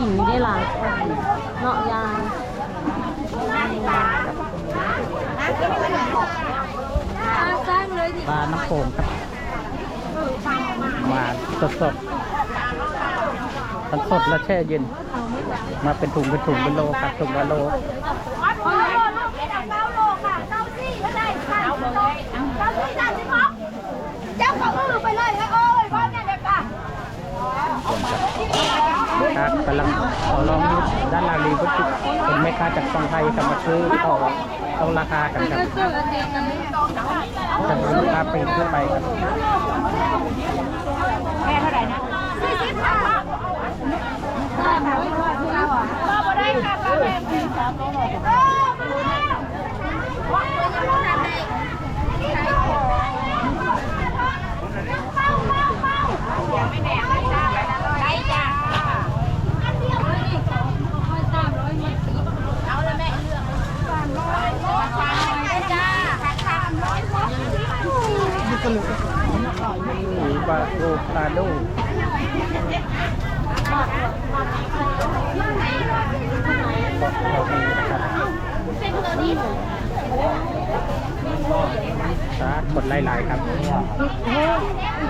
กินได้หลายคนเนาะยายปลาน้ำโขงครับมาสดสดสดสดแล้วแช่เย็น มาเป็นถุงเป็นถุงเป็นโลครับถุงละโลเจ้าของมือไปเลยนะโอ้ยว่าเนี่ยเด็กอะ ครับกำลังขอรองด้านลาลีพุทธิเป็นแม่ค้าจากซองไทยกลับมาซื้อต่อต้องราคากันครับจะเป็นลูกค้าปีนขึ้นไปครับแม่เท่าไหร่นะสี่สิบค่ะก็บ่ได้ค่ะป้าแม่าแล้วว่าตัวจะรู้ทันได้ยังไม่แดงไม่จ้าไปละร้อยได้จ้าอันเดียวนี่เอาเลยแม่เลือกสามร้อยสามร้อยจ้าสามร้อย หรือบาโรปลาโดครับกดไล่ๆครับหน้ากุ้งหน้าบัตร